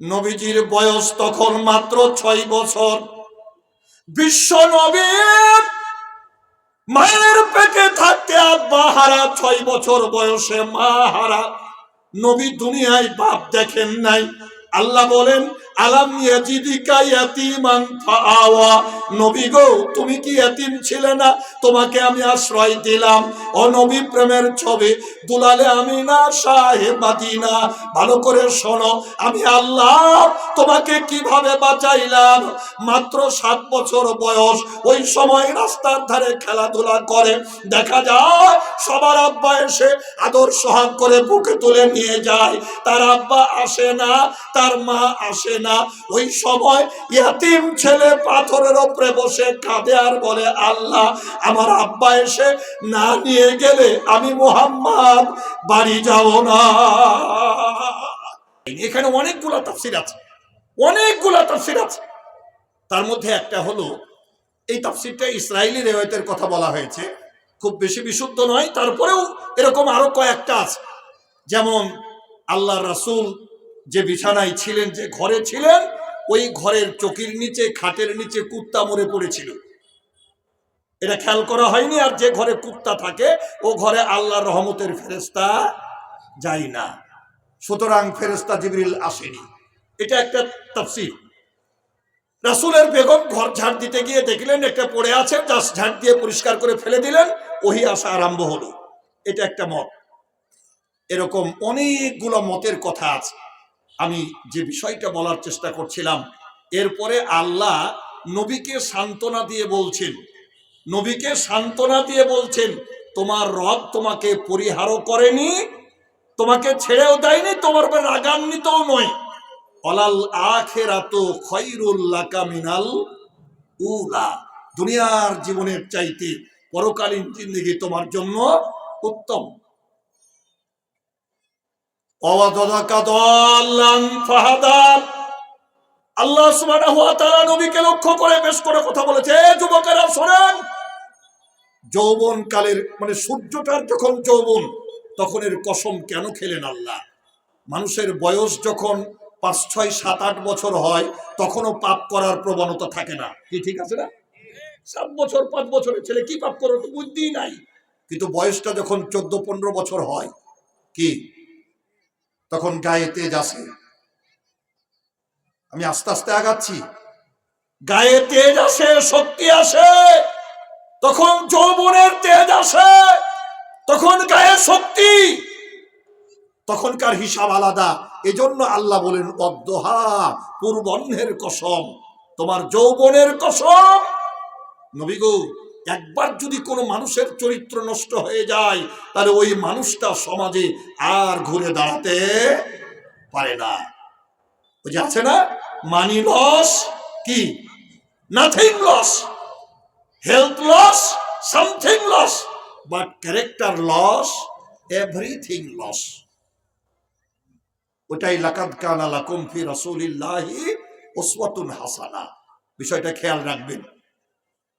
নবীজির বয়স তখন মাত্র ছয় বছর। বিশ্ব নবী মায়ের পেটে থাকতে আব্বা হারা ছয় বছর বয়সে মা হারা। নবী দুনিয়ায় বাপ দেখেন নাই। আল্লাহ বলেন আলাম ইয়াজিদিকা ইয়াতীমান ফাআওয়া। নবী গো, তুমি কি ইয়াতীম ছিলে না? তোমাকে আমি আশ্রয় দিলাম। ও নবী, প্রেমের ছবি। দুলালে আমি না সাহেব মাদিনা। ভালো করে শোনো, আমি আল্লাহ তোমাকে কীভাবে বাঁচাইলাম? মাত্র সাত বছর বয়স। ওই সময় রাস্তার ধারে খেলাধুলা করে। দেখা যায়, সবার আব্বা এসে আদর সোহাগ করে বুকে তুলে নিয়ে যায়। তার আব্বা আসে না, তার মা আসে না। ওই সময় ইয়াতিম ছেলে পাথরের ওপরে বসে কাঁদে আর বলে, আল্লাহ, আমার আব্বা এসে না নিয়ে গেলে আমি মোহাম্মদ, বাড়ি যাব না। এখানে অনেকগুলো তাফসির আছে, অনেকগুলো তাফসির আছে। তার মধ্যে একটা হলো, এই তাফসিরটা ইসরায়েলি রেওয়ায়তের কথা বলা হয়েছে, খুব বেশি বিশুদ্ধ নয়, তারপরেও এরকম আরও কয়েকটা আছে। যেমন আল্লাহ রাসূল যে বিছানায় ছিলেন, যে ঘরে ছিলেন, ওই ঘরের চকির নিচে, খাটের নিচে কুত্তা মরে পড়েছিল। এটা খেয়াল করা হয়নি, আর যে ঘরে কুত্তা থাকে, ও ঘরে আল্লাহর রহমতের ফেরেস্তা যায় না। সুতরাং ফেরেস্তা জিবরিল আসেনি। এটা একটা তাফসীর। রাসূলের বেগম ঘর ঝাড় দিতে গিয়ে দেখলেন, একটা পড়ে আছে জাস্ট ঝাড় দিয়ে পরিষ্কার করে ফেলে দিলেন, ওহি আসা আরম্ভ হলো। এটা একটা মত। এরকম অনেকগুলো মতের কথা আছে। আমি যে বিষয়টা বলার চেষ্টা করছিলাম, এরপরে আল্লাহ নবীকে সান্ত্বনা দিয়ে বলছেন, নবীকে সান্ত্বনা দিয়ে বলছেন, তোমার রব তোমাকে পরিহারও করেনি, তোমাকে ছেড়েও দেয়নি, তোমার উপর রাগান্বিতও নয়। অলাল আখেরাত খৈরুল্লাকা মিনাল উলা। দুনিয়ার জীবনের চাইতে পরকালীন জিন্দেগি তোমার জন্য উত্তম। আল্লাহ নবীকে লক্ষ্য করে বেশ করে কথা বলেছে যুবকেরা, শোনেন যৌবন কালের মানে সূর্যটার যখন যৌবন, তখন এর কসম কেন খেলেন আল্লাহ? মানুষের বয়স যখন পাঁচ, ছয়, সাত, আট বছর হয়, তখনও পাপ করার প্রবণতা থাকে না। কি ঠিক আছে না? সাত বছর, পাঁচ বছরের ছেলে কি পাপ করো তো বুদ্ধিই নাই। কিন্তু বয়সটা যখন চোদ্দ, পনেরো বছর হয়, কি? তখন গায়ে তেজ আসে আমি আস্তে আস্তে আগাচ্ছি। গায়ে তেজ আসে, শক্তি আসে, তখন যৌবনের তেজ আসে, তখন গায়ে শক্তি তখনকার হিসাব আলাদা? এজন্য আল্লাহ বলেন, অদ্দোহা পূর্বন্নের কসম, তোমার যৌবনের কসম। নবী গো একবার যদি কোনো মানুষের চরিত্র নষ্ট হয়ে যায়, তাহলে ওই মানুষটা সমাজে আর ঘুরে দাঁড়াতে পারে না। ওই যে আছে না? মানি লস কি? Nothing loss health loss something loss but character loss everything loss ওটাই লাকাদ কানা লাকুম ফি রাসূলিল্লাহি উসওয়াতুন হাসানা। বিষয়টা খেয়াল রাখবেন।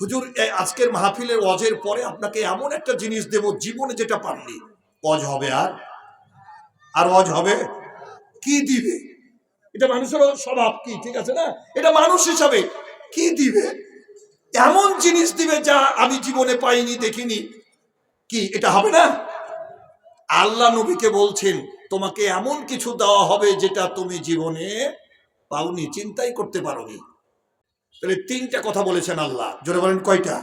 হুজুর আজকের মাহফিলের অজের পরে আপনাকে এমন একটা জিনিস দেব, জীবনে যেটা পাননি অজ হবে আর? আর অজ হবে কি দিবে? এটা মানুষের স্বভাব কি, ঠিক আছে না? এটা মানুষ হিসাবে কি দিবে? এমন জিনিস দিবে যা আমি জীবনে পাইনি, দেখিনি। কি, এটা হবে না? আল্লাহ নবীকে বলছেন, তোমাকে এমন কিছু দেওয়া হবে যেটা তুমি জীবনে পাওনি, চিন্তাই করতে পারোনি। তাহলে তিনটা কথা বলেছেন আল্লাহ। জোরে বলেন কয়টা?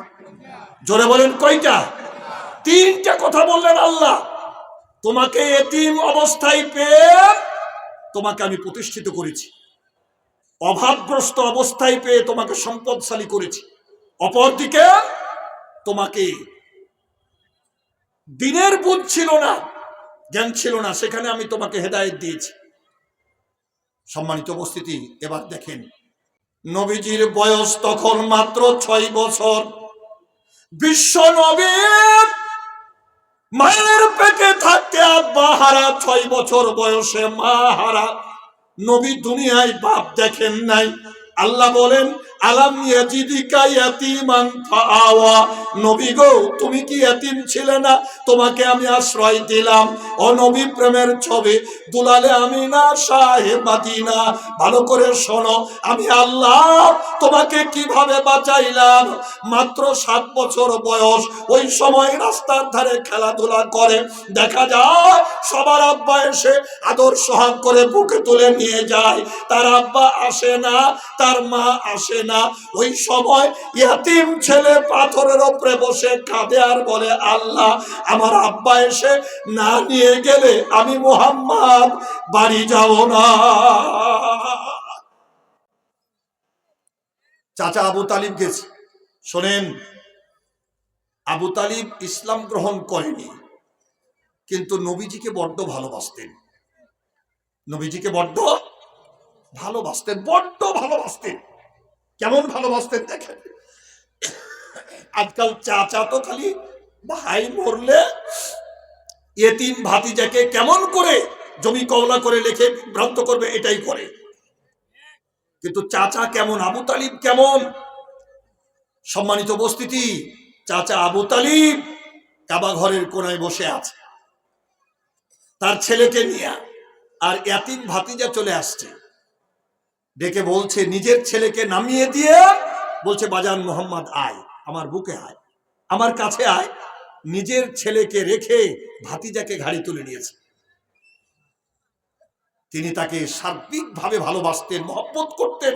জোরে বলেন কয়টা? তিনটা কথা বললেন আল্লাহ। তোমাকে এতিম অবস্থায় পেয়ে তোমাকে আমি প্রতিষ্ঠিত করেছি। অভাবগ্রস্ত অবস্থায় পেয়ে তোমাকে সম্পদশালী করেছি। অপরদিকে তোমাকে দিনের বুধ ছিল না, জ্ঞান ছিল না, সেখানে আমি তোমাকে হেদায়েত দিয়েছি। সম্মানিত উপস্থিতি, এবার দেখেন নবীজির বয়স তখন মাত্র ছয় বছর। বিশ্ব নবীর মায়ের পেটে থাকতে আব্বা হারা ছয় বছর বয়সে মা হারা। নবী দুনিয়ায় বাপ দেখেন নাই। আল্লাহ বলেন আলাম ইয়াজিদিকা ইয়াতীমান ফাআওয়া। নবী গো, তুমি কি ইয়াতীম ছিলে না? তোমাকে আমি আশ্রয় দিলাম। ও নবী, প্রেমের ছবি। দুলালে আমি না সাহে মাদিনা। ভালো করে শোনো, আমি আল্লাহ তোমাকে কীভাবে বাঁচাইলাম? মাত্র সাত বছর বয়স, ওই সময় রাস্তার ধারে খেলাধুলা করে। দেখা যায়, সবার আব্বা এসে আদর সোহাগ করে বুকে তুলে নিয়ে যায়। তার আব্বা আসে না, তার মা আসে না, ওই সময় ইয়াতিম ছেলে পাথরের ওপরে বসে কাঁদে আর বলে, আল্লাহ, আমার আব্বা এসে না নিয়ে গেলে আমি মোহাম্মদ, বাড়ি যাব না। চাচা আবু তালিব গেছে। শোনেন, আবু তালিব ইসলাম গ্রহণ করেনি, কিন্তু নবীজিকে বড্ড ভালোবাসতেন। নবীজিকে বড্ড ভালোবাসতেন বড্ড ভালোবাসতেন। কেমন ভালোবাসতেন দেখেন। আজকাল চাচা তো খালি ভাই মরলে এতিম ভাতিজাকে কেমন করে জমি কমলা করে লিখে ভ্রান্ত করবে এটাই করে। কিন্তু চাচা কেমন? আবু তালিব কেমন? সম্মানিত উপস্থিতি, চাচা আবু তালিব কাবা ঘরের কোনায় বসে আছে। তার ছেলেকে নিয়ে আর এতিম ভাতিজা চলে আসছে। ডেকে বলছে, নিজের ছেলেকে নামিয়ে দিয়ে বলছে, বাজান মোহাম্মদ আয়, আমার বুকে আয়, আমার কাছে আয়। নিজের ছেলেকে রেখে ভাতিজাকে ঘাড়ি তুলে নিয়েছে। তিনি তাকে সার্বিকভাবে ভালোবাসতেন, মহব্বত করতেন,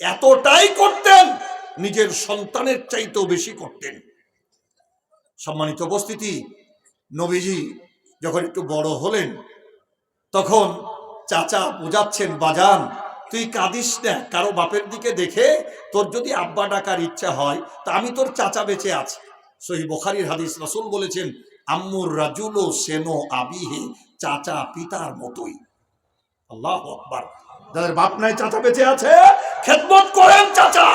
এতটাই করতেন, নিজের সন্তানের চাইতেও বেশি করতেন। সম্মানিত উপস্থিতি, নবীজি যখন একটু বড় হলেন, তখন চাচা বোঝাচ্ছেন, বাজান তুই কাঁদিস না, কারও বাপের দিকে দেখে তোর যদি আব্বা ডাকার ইচ্ছা হয়, তা আমি তোর চাচা বেঁচে আছি। সহি বোখারির হাদিস রসুল বলেছেন আম্মুর রাজুলো সেনো আবিহে, চাচা পিতার মতোই। আল্লাহ আকবার। যাদের বাপ নাই, চাচা বেঁচে আছে। খেদমত করেন চাচা।